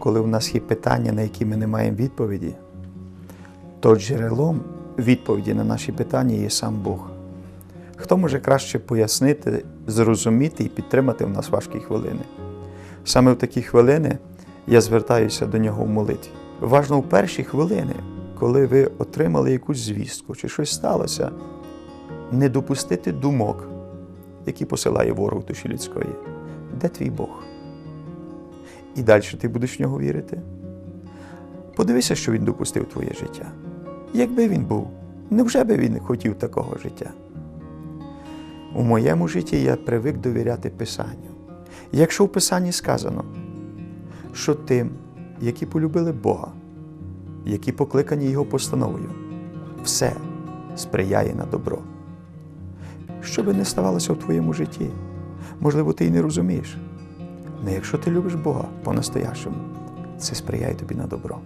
Коли в нас є питання, на які ми не маємо відповіді, то джерелом відповіді на наші питання є сам Бог. Хто може краще пояснити, зрозуміти і підтримати в нас важкі хвилини? Саме в такі хвилини я звертаюся до нього в молитві. Важно в перші хвилини, коли ви отримали якусь звістку чи щось сталося, не допустити думок, які посилає ворог душі людської. Де твій Бог? І далі ти будеш в нього вірити? Подивися, що він допустив твоє життя. Якби він був, невже би він хотів такого життя? У моєму житті я привик довіряти Писанню. Якщо в Писанні сказано, що тим, які полюбили Бога, які покликані Його постановою, все сприяє на добро. Що би не ставалося в твоєму житті, можливо, ти й не розумієш. Але якщо ти любиш Бога по-настоящему, це сприяє тобі на добро.